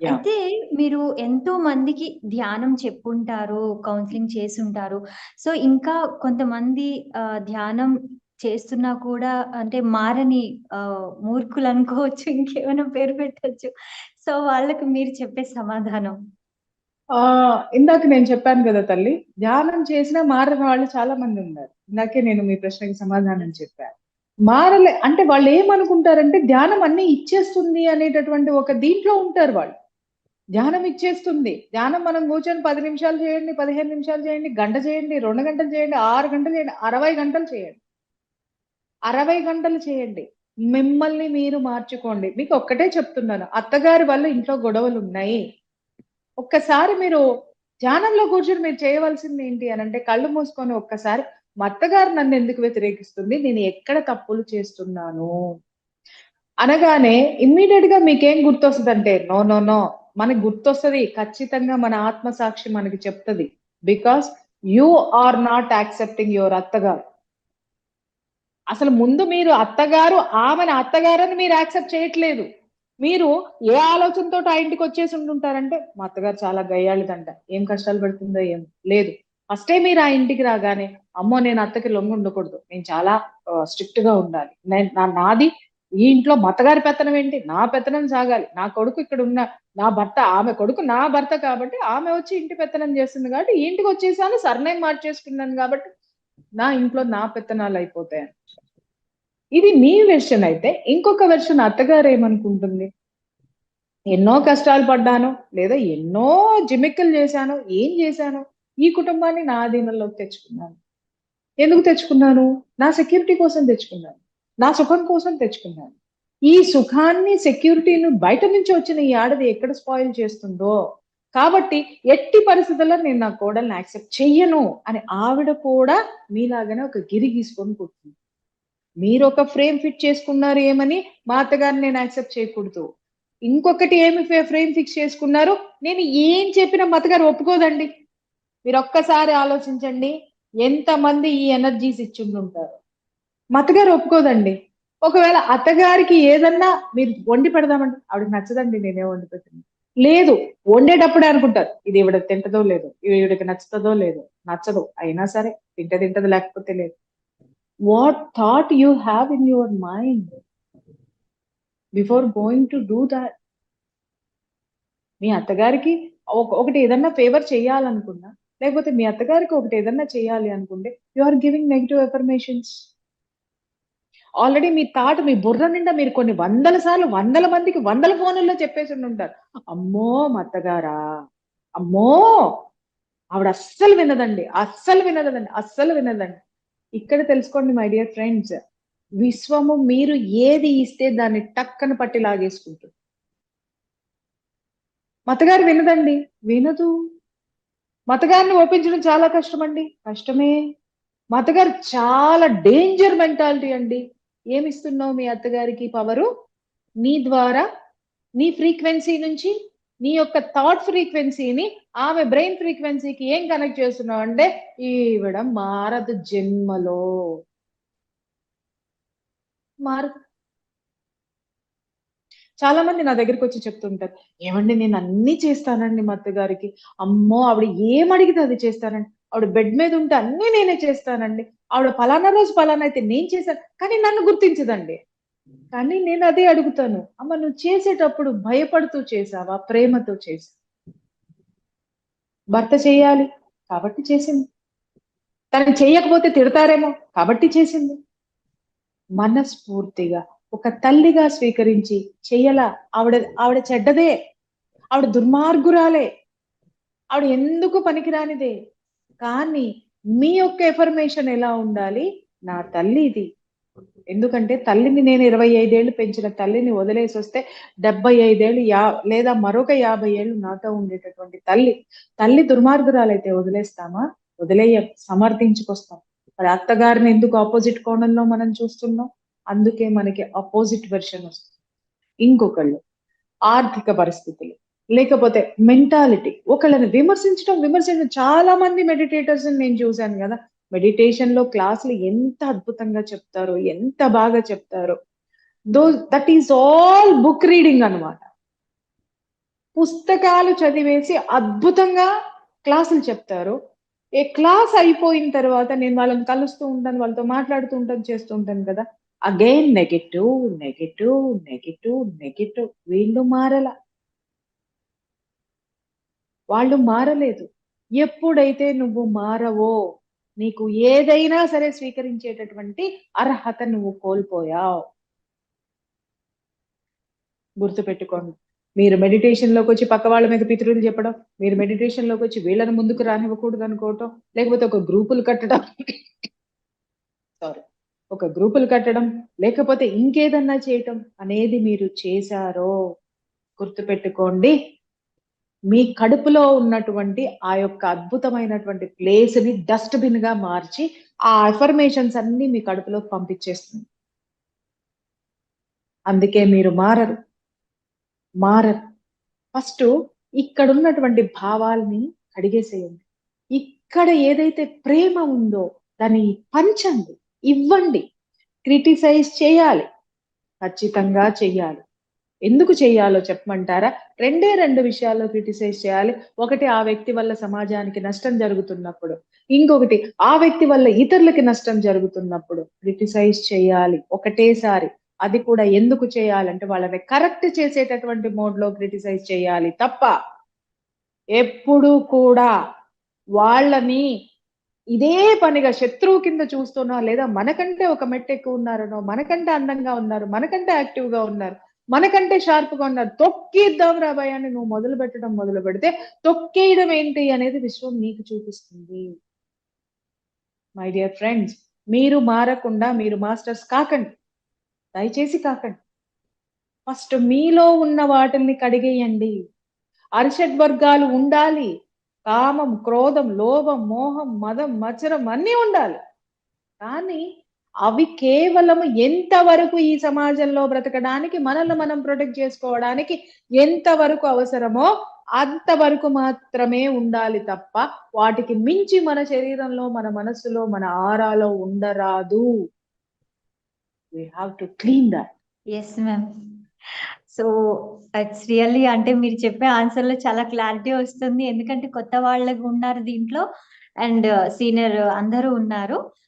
Yeah! అయితే మీరు ఎంతో మందికి ధ్యానం చెప్పుంటారు, కౌన్సెలింగ్ చేసుంటారు. సో, ఇంకా కొంతమంది ఆహ్, ధ్యానం చేస్తున్నా కూడా అంటే మారని ఆహ్, మూర్ఖులనుకోవచ్చు. ఇంకేమైనా పేరు పెట్టొచ్చు. సో, వాళ్ళకి మీరు చెప్పే సమాధానం? ఆహ్, ఇందాక నేను చెప్పాను గదా తల్లి. ధ్యానం చేసినా మారని వాళ్ళు చాలా మందున్నారు. ఇందాకే నేను మీ ప్రశ్నకి సమాధానం చెప్పా. మారలే అంటే వాళ్ళేమనుకుంటారంటే ధ్యానం అన్నీ ఇచ్చేస్తుంది అనేటటువంటి ఒక దీంట్లో ఉంటారు వాళ్ళు. ధ్యానం ఇచ్చేస్తుంది. ధ్యానం మనం కూర్చొని పది నిమిషాలు చేయండి, 15 నిమిషాలు చేయండి, గంట చేయండి, రెండు గంటలు చేయండి, ఆరు గంటలు చేయండి, 60 గంటలు చేయండి. 60 గంటలు చేయండి. మిమ్మల్ని మీరు మార్చుకోండి. మీకు ఒక్కటే చెప్తున్నాను. అత్తగారి వల్ల ఇంట్లో గొడవలు ఉన్నాయి ఒక్కసారి మీరు ధ్యానంలో కూర్చొని మీరు చేయవలసింది ఏంటి అని అంటే కళ్ళు మూసుకొని ఒక్కసారి మా అత్తగారు నన్ను ఎందుకు వ్యతిరేకిస్తుంది? నేను ఎక్కడ తప్పులు చేస్తున్నాను? అనగానే ఇమ్మీడియేట్‌గా మీకేం గుర్తొస్తుందంటే నో, నో, నో. మనకి గుర్తొస్తది. ఖచ్చితంగా మన ఆత్మసాక్షి మనకి చెప్తది. Because you are not accepting your అత్తగారు. అసలు ముందు మీరు అత్తగారు ఆమెను అత్తగారని మీరు యాక్సెప్ట్ చేయట్లేదు. మీరు ఏ ఆలోచనతో ఆ ఇంటికి వచ్చేసి ఉంటుంటారంటే మా అత్తగారు చాలా గయ్యాళ్ళదంట ఏం కష్టాలు పెడుతుందో ఏం లేదు. ఫస్టే మీరు ఆ ఇంటికి రాగానే, అమ్మో! నేను అత్తకి లొంగు ఉండకూడదు. నేను చాలా స్ట్రిక్ట్గా ఉండాలి. నేను నా నాది ఈ ఇంట్లో మతగారి పెత్తనం ఏంటి? నా పెత్తనం సాగాలి. నా కొడుకు ఇక్కడ ఉన్న నా భర్త ఆమె కొడుకు నా భర్త కాబట్టి ఆమె వచ్చి ఇంటి పెత్తనం చేస్తుంది కాబట్టి ఇంటికి వచ్చేసాను సర్‌నేమ్ మార్చేసుకున్నాను కాబట్టి నా ఇంట్లో నా పెత్తనాలు అయిపోతాయని ఇది మీ వెర్షన్ అయితే, ఇంకొక వెర్షన్ అత్తగారు ఏమనుకుంటుంది? ఎన్నో కష్టాలు పడ్డాను, లేదా ఎన్నో జిమిక్కులు చేశాను, ఏం చేశాను? ఈ కుటుంబాన్ని నా అధీనంలోకి తెచ్చుకున్నాను. ఎందుకు తెచ్చుకున్నాను? నా సెక్యూరిటీ కోసం తెచ్చుకున్నాను. నా సుఖం కోసం తెచ్చుకున్నాను. ఈ సుఖాన్ని, సెక్యూరిటీని బయట నుంచి వచ్చిన ఈ ఆడది ఎక్కడ స్పాయిల్ చేస్తుందో, కాబట్టి ఎట్టి పరిస్థితుల్లో నేను నా కోడల్ని యాక్సెప్ట్ చెయ్యను అని ఆవిడ కూడా మీలాగానే ఒక గిరి గీసుకొని కూర్చుంది. ఒక ఫ్రేమ్ ఫిట్ చేసుకున్నారు ఏమని, మా అత్తగారిని నేను యాక్సెప్ట్ చేయకూడదు. ఇంకొకటి ఏమి ఫ్రేమ్ ఫిక్స్ చేసుకున్నారు, నేను ఏం చెప్పినా మతగారు ఒప్పుకోదండి మీరు ఒక్కసారి ఆలోచించండి. ఎంతమంది ఈ ఎనర్జీస్ ఇచ్చుండుంటారు. మా అత్తగారు ఒప్పుకోదండి. ఒకవేళ అత్తగారికి ఏదన్నా మీరు వండి పెడదామంటే, ఆవిడకి నచ్చదండి నేనేం వండి పెట్టింది. లేదు. వండేటప్పుడే అనుకుంటారు. ఇది ఈవిడ తింటదో లేదు ఈవిడకి నచ్చుతుందో లేదో, నచ్చదు. అయినా సరే తింటే తింటది లేకపోతే లేదు. What thought you have in your mind before going to do that మీ అత్తగారికి ఒక ఒకటి ఏదన్నా ఫేవర్ చేయాలనుకున్నా, లేకపోతే మీ అత్తగారికి ఒకటి ఏదన్నా చేయాలి అనుకుంటే, you are giving negative affirmations already మీ తాట మీ బుర్ర నిండా మీరు కొన్ని వందల సార్లు, వందల మందికి వందల ఫోనుల్లో చెప్పేసి ఉంటారు అమ్మో! మా అత్తగారా? అమ్మో! ఆవిడ అస్సలు వినదండి. అస్సలు వినదండి. అస్సలు వినదండి. ఇక్కడ తెలుసుకోండి మై డియర్ ఫ్రెండ్స్. విశ్వము మీరు ఏది ఇస్తే దాన్ని టక్కన పట్టి లాగేసుకుంటుంది. మతగారు వినదండి. వినదు. మతగారిని ఒప్పించడం చాలా కష్టమండి. కష్టమే. మతగారు చాలా డేంజర్ మెంటాలిటీ అండి. ఏమిస్తున్నావు మీ అత్తగారికి పవరు? నీ ద్వారా, నీ ఫ్రీక్వెన్సీ నుంచి, నీ యొక్క థాట్ ఫ్రీక్వెన్సీని ఆమె బ్రెయిన్ ఫ్రీక్వెన్సీకి ఏం కనెక్ట్ చేస్తున్నావంటే, ఈవిడ మారదు జన్మలో. మారు చాలా మంది నా దగ్గరికి వచ్చి చెప్తుంటారు. ఏమండి నేను అన్ని చేస్తానండి మా అత్తగారికి. అమ్మో! ఆవిడ ఏం అడిగితే అది చేస్తానండి. ఆవిడ బెడ్ మీద ఉంటే అన్నీ నేనే చేస్తానండి. ఆవిడ ఫలానా రోజు ఫలానా అయితే నేను చేశాను. కానీ నన్ను గుర్తించదండి. కానీ నేను అదే అడుగుతాను. అమ్మ నువ్వు చేసేటప్పుడు భయపడుతూ చేశావా? ప్రేమతో చేసా భర్త చేయాలి కాబట్టి చేసింది. తను చేయకపోతే తిడతారేమో కాబట్టి చేసింది. మనస్ఫూర్తిగా ఒక తల్లిగా స్వీకరించి చెయ్యలా. ఆవిడ ఆవిడ చెడ్డదే. ఆవిడ దుర్మార్గురాలే. ఆవిడ ఎందుకు పనికిరానిదే. కానీ మీ యొక్క ఎఫర్మేషన్ ఎలా ఉండాలి? నా తల్లి ఇది. ఎందుకంటే తల్లిని నేను 25 ఏళ్ళు పెంచిన తల్లిని వదిలేసొస్తే 75 ఏళ్ళు యా లేదా మరొక 50 ఏళ్ళు నాతో ఉండేటటువంటి తల్లి. తల్లి దుర్మార్గురాలైతే వదిలేస్తామా? వదిలేయ సమర్థించుకొస్తాం. మరి అత్తగారిని ఎందుకు ఆపోజిట్ కోణంలో మనం చూస్తున్నాం? అందుకే మనకి ఆపోజిట్ వెర్షన్ వస్తుంది. ఇంకొకళ్ళు ఆర్థిక పరిస్థితులు, లేకపోతే మెంటాలిటీ. ఒకళ్ళని విమర్శించడం, విమర్శించడం చాలా మంది మెడిటేటర్స్ నేను చూశాను కదా. మెడిటేషన్లో క్లాసులు ఎంత అద్భుతంగా చెప్తారో, ఎంత బాగా చెప్తారో. Though that is all book reading అన్నమాట. పుస్తకాలు చదివేసి అద్భుతంగా క్లాసులు చెప్తారు. ఏ క్లాస్ అయిపోయిన తర్వాత నేను వాళ్ళని కలుస్తూ ఉంటాను వాళ్ళతో మాట్లాడుతూ ఉంటాను చేస్తూ ఉంటాను కదా. Again negative negative negative negative వీళ్ళు మారలా. వాళ్ళు మారలేదు. ఎప్పుడైతే నువ్వు మారవో నీకు ఏదైనా సరే స్వీకరించేటటువంటి అర్హత నువ్వు కోల్పోయావు. గుర్తుపెట్టుకోండి. మీరు మెడిటేషన్లోకి వచ్చి పక్క వాళ్ళ మీద పితృలు చెప్పడం మీరు మెడిటేషన్లోకి వచ్చి వీళ్ళని ముందుకు రానివ్వకూడదు అనుకోవటం లేకపోతే ఒక గ్రూపులు కట్టడం. సారీ ఒక గ్రూపులు కట్టడం లేకపోతే ఇంకేదన్నా చేయటం అనేది మీరు చేశారో గుర్తుపెట్టుకోండి. మీ కడుపులో ఉన్నటువంటి ఆ యొక్క అద్భుతమైనటువంటి ప్లేస్ని డస్ట్బిన్గా మార్చి ఆ అఫర్మేషన్స్ అన్ని మీ కడుపులోకి పంపించేస్తుంది. అందుకే మీరు మారరు. మారరు. ఫస్ట్ ఇక్కడ ఉన్నటువంటి భావాల్ని కడిగేసేయండి ఇక్కడ ఏదైతే ప్రేమ ఉందో దాన్ని పంచండి ఇవ్వండి. క్రిటిసైజ్ చేయాలి. ఖచ్చితంగా చెయ్యాలి ఎందుకు చేయాలో చెప్పమంటారా? రెండే రెండు విషయాల్లో క్రిటిసైజ్ చేయాలి. ఒకటి ఆ వ్యక్తి వల్ల సమాజానికి నష్టం జరుగుతున్నప్పుడు ఇంకొకటి ఆ వ్యక్తి వల్ల ఇతరులకి నష్టం జరుగుతున్నప్పుడు క్రిటిసైజ్ చేయాలి ఒకటేసారి. అది కూడా ఎందుకు చేయాలంటే వాళ్ళని కరెక్ట్ చేసేటటువంటి మోడ్లో క్రిటిసైజ్ చేయాలి తప్ప ఎప్పుడు కూడా వాళ్ళని ఇదే పనిగా శత్రువు కింద చూస్తున్నా లేదా మనకంటే ఒక మెట్టు ఎక్కువ ఉన్నారనో మనకంటే అందంగా ఉన్నారు మనకంటే యాక్టివ్గా ఉన్నారు మనకంటే షార్ప్గా ఉన్నారు తొక్కిద్దాం రా భయాన్ని నువ్వు మొదలు పెట్టడం మొదలు పెడితే తొక్కేయడం ఏంటి అనేది విశ్వం నీకు చూపిస్తుంది. మై డియర్ ఫ్రెండ్స్ మీరు మారకుండా మీరు మాస్టర్స్ కాకండి. దయచేసి కాకండి. ఫస్ట్ మీలో ఉన్న వాటిని కడిగేయండి. అరిషడ్ వర్గాలు ఉండాలి. కామం క్రోధం లోభం మోహం మదం మచ్చరం అన్నీ ఉండాలి. కానీ అవి కేవలం ఎంతవరకు ఈ సమాజంలో బ్రతకడానికి మనల్ని మనం ప్రొటెక్ట్ చేసుకోవడానికి ఎంతవరకు అవసరమో అంతవరకు మాత్రమే ఉండాలి తప్ప వాటికి మించి మన శరీరంలో మన మనస్సులో మన ఆరాలో ఉండరాదు. We have to clean that yes ma'am so it's really అంటే మీరు చెప్పే ఆన్సర్లో చాలా క్లారిటీ వస్తుంది. ఎందుకంటే కొత్త వాళ్ళకు ఉన్నారు దీంట్లో. అండ్ సీనియర్ uh, అందరూ ఉన్నారు.